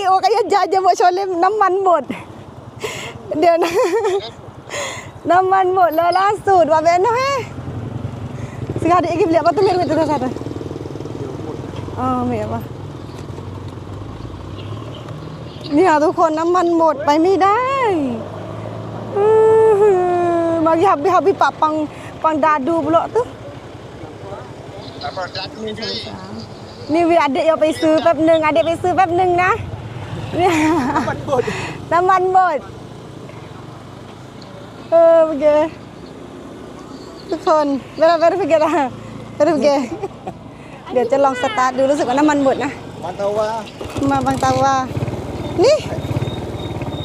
CEO ก็ยันยาจะมาชนเลยน้ำมันหมด เดี๋ยวนะ น้ำมันหมดแล้วล่าสุดว่าเบนนะฮะสกัดอีกเรียกว่าต้องเรียกเป็นตัวสัตว์อ๋อเมียปะเนี่ยทุกคนน้ำมันหมดไปไม่ได้อื้อหือมา habis habis pak pang pang dadu pula tu นี่วีอาเดกเอาไปซื้อแป๊บหนึ่งอาเดกไปซื้อแป๊บหนึ่งนะ เนี่ยน้ำมันหมดเออโอเคทุกคนเวลาเวลาไปเกละเวลาไปเกเดี๋ยวจะลองสตาร์ทดูรู้สึกว่าน้ำมันหมดนะ Mantau wah. มาบางตาว่านี่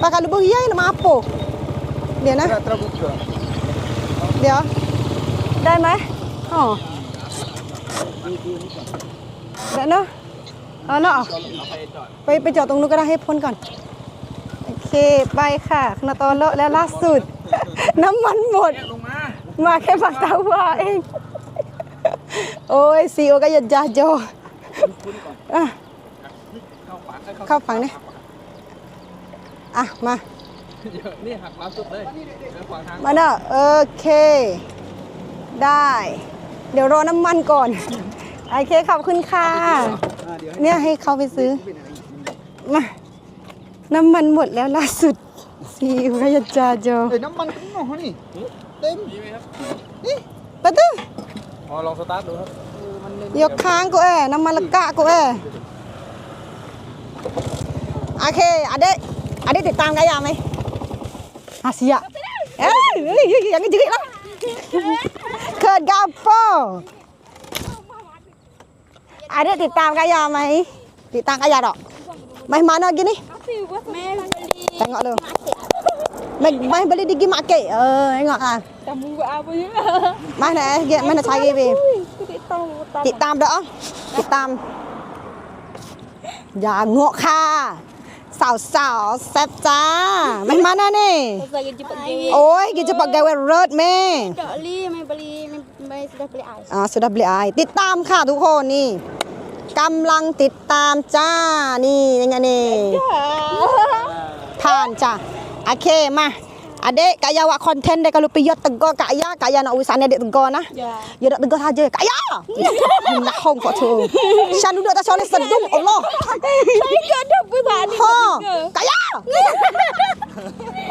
ปากกาลูกเยี่ยนมาโปเดี๋ยวนะ Tidak terbuka. เดี๋ยวได้ไหมอ๋อเดี๋ยวเนาะ เอาเนาะไปไปจอดตรงนู้นก็ได้ให้พ้นก่อน โอเคไปค่ะคณะตอนเลาะแล้วล่าสุด น้ำมันหมด มาแค่ฝั่งตาว่าเอง โอ้ยซีโอก็ยันจาโจอะเข้าฝั่งนี่อะ มา นี่หักล้าสุดเลยขวางทางมาเนอะโอเค ได้ เดี๋ยวรอน้ำมันก่อน โอเคขอบคุณค่ะ เนี่ยให้เขาไปซื้อ มา น้ำมันหมดแล้วล่าสุดซีอิ๊วกยาจาโจ Eh, naman penuh ni. Tem. ปะตึ้พอลองสตาร์ทดูครับยกค้างกูแอน้ำมันละกะกูแอโอเคอะเดะอะเดะติดตามกันยังไหมอาเซียเอ้ยเฮ้ยยังไงจิกละเกิดกาโป อะเดะติดตามกันยังไหมติดตามกันยังดอกไม่มาเนาะ gini tengok lu Mai mai beli di market. Eh, tengok ah. Kamu buat apa je? Mana eh, mana cari be. Aku tak tahu. ติดตามเด้อติดตามอย่างงกค่ะสาวสาวๆแซ่บจ้าไม่มานะนี่ Pasal lagi cepat gini. โอ้ยกินจะปักแกเวรถแม่ Tak beli, mai beli, mai sudah beli ais. อ่าสุดาบลีไอติดตามค่ะทุกคนนี่ กำลังติดตามจ้า นี่ยังไงนี่ผ่านจ้ะโอเคมา Adik, kak Ayah buat konten dia kalau pergi tegur kak Ayah, kak Ayah nak urusan adik tegur nah. Ya. Ya nak tegur saja. Kak Ayah. Nah, hong kau tu. Shan duduk atas oleh sedung Allah. Saya tak ada apa tak ada. Ha, Kak Ayah.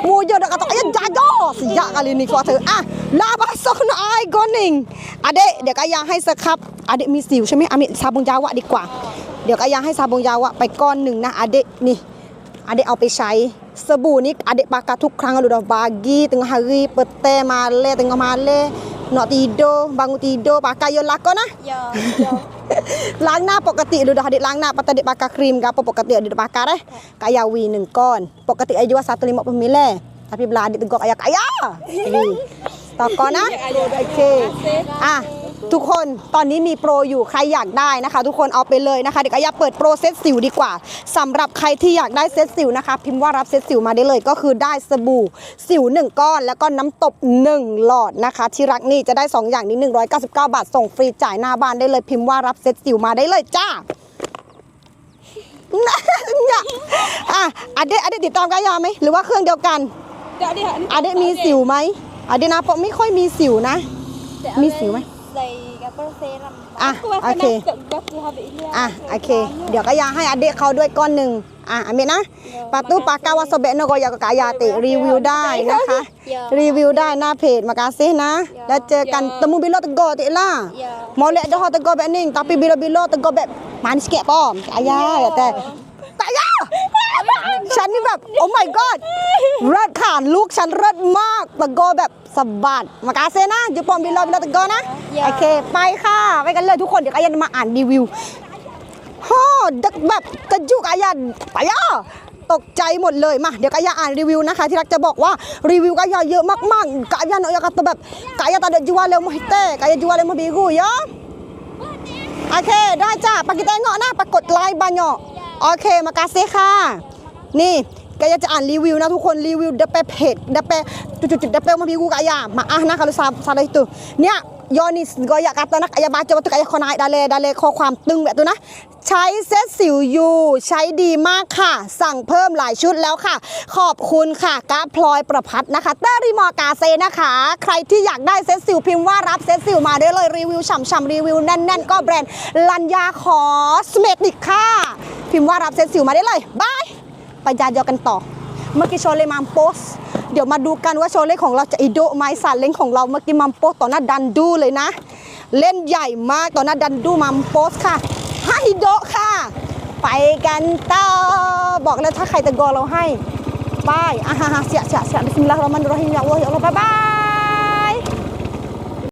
Mu je dah kata ayah jaga. อ sejak kali ni kuat ah lah basuh nak air goning adik dia kaya hai sekap adik มีสิวใช่ไหมอามิซาบงยาวะดีกว่า เดี๋ยวกายังให้ซาบงยาวะไปก้อนหนึ่งนะอเดนี่อเดเอาไปใช้สบู่นี้อเดปากาทุกครั้งเราดอกบากีตึงฮารีเปเตมาเล่ตึงมาเล่นอนตีโดบางตีโดปากายลักก็นะล้างหน้าปกติดูดอกเด็ดล้างหน้าปัตเด็ดปากาครีมกับปกติเด็กปากาเลยกายาวีหนึ่งก้อน ปกติอายุว่าสัตุลิมอปมิเล อก่อนนะโอเคอะทุกคนตอนนี้มีโปรอยู่ใครอยากได้นะคะ ทุกคนเอาไปเลยนะคะ เด็กอายาเปิดโปรเซตสิวดีกว่าสำหรับใครที่อยากได้เซตสิวนะคะ พิมพ์ว่ารับเซตสิวมาได้เลย ก็คือได้สบู่สิว 1 ก้อน แล้วก็น้ำตบ 1 หลอดนะคะที่รักนี่จะได้ 2 อย่างนี้ 199 บาทส่งฟรีจ่ายหน้าบ้านได้เลย พิมพ์ว่ารับเซตสิวมาได้เลยจ้าเนี่ยอะอเดอเดติดตามกายาไหมหรือว่าเครื่องเดียวกัน Tak ada. อเดมีสิวไหมอเดนาปกไม่ค่อยมีสิวนะ Tak Mi ada siu, eh? Say apa seram. Ah, Aku rasa okey. nak tak bagi habis ni. อะโอเค เดี๋ยวกายาให้อเดเขาด้วยก้อนหนึ่งอะอเมนะปาตูปากกาวาโซเบะโนโกยากกายาติรีวิวได้นะคะ รีวิวได้หน้าเพจมากาซินะ แล้วเจอกันตะมูบิโลตะโกติล่ะ Ya. มอเลดฮอตะโกแบบนิ่ง tapi bila bila ตะโกแบบมันสเกะป้อมกายาแต่กายา ฉันนี่แบบโอ้ my god เลิศค่ะลูกฉันเลิศมากตะโกแบบสะบัดมากาเซนะจะปอมบิโลบิโลตะโกนะ โอเค ไปค่ะ ไปกันเลยทุกคน เดี๋ยวกายามาอ่านรีวิวฮ่อดักแบบกระจุกอายันไปอะตกใจหมดเลยมาเดี๋ยวกายาอ่านรีวิวนะคะ ที่รักจะบอกว่ารีวิวกายาเยอะมากๆกายาเนาะอยากจะแบบกายาตาเด jual lemah hitam กายา jual lemah biru ya โอเคได้จ้าปากกิเตงเงาะนะปรากฏไลน์บานเนาะโอเคมากาเซค่ะ นี่กายจะอ่านรีวิวนะทุกคนรีวิวเดเปเพจเดเปจุดๆๆเดเปมาบิกูกายามาอะนะ kalau salah itu เนี่ย Yonis goyak kata nak ayah baca betul ayah kau naik dale dale ข้อความตึงแบบตัวนะ ใช้เซตสิวยูใช้ดีมากค่ะ สั่งเพิ่มหลายชุดแล้วค่ะ ขอบคุณค่ะกาพลอยประพัฒน์นะคะเตอรีมอกาเซนะคะ ใครที่อยากได้เซตสิวพิมพ์ว่ารับเซตสิวมาได้เลยรีวิวฉ่ำๆรีวิวแน่นๆ ก็แบรนด์ลัญญาคอสเมติกค่ะ พิมพ์ว่ารับเซตสิวมาได้เลยบาย ไปยาเดียวกันต่อ เมื่อกี้โชเลมามโปส เดี๋ยวมาดูกันว่าโชเล่ของเราจะอีโดไหมสารเล่งของเราเมื่อกี้มัมโปสต่อหน้าดันดูเลยนะ เล่นใหญ่มากต่อหน้าดันดูมัมโปสค่ะไฮโดค่ะ ไปกันต่อบอกแล้วถ้าใครตะโกนเราให้ไปอะฮะเสียเสียเสียบิสมิลลาฮิรเราะห์มานิรเราะฮิม ya Allah ya Allah bye bye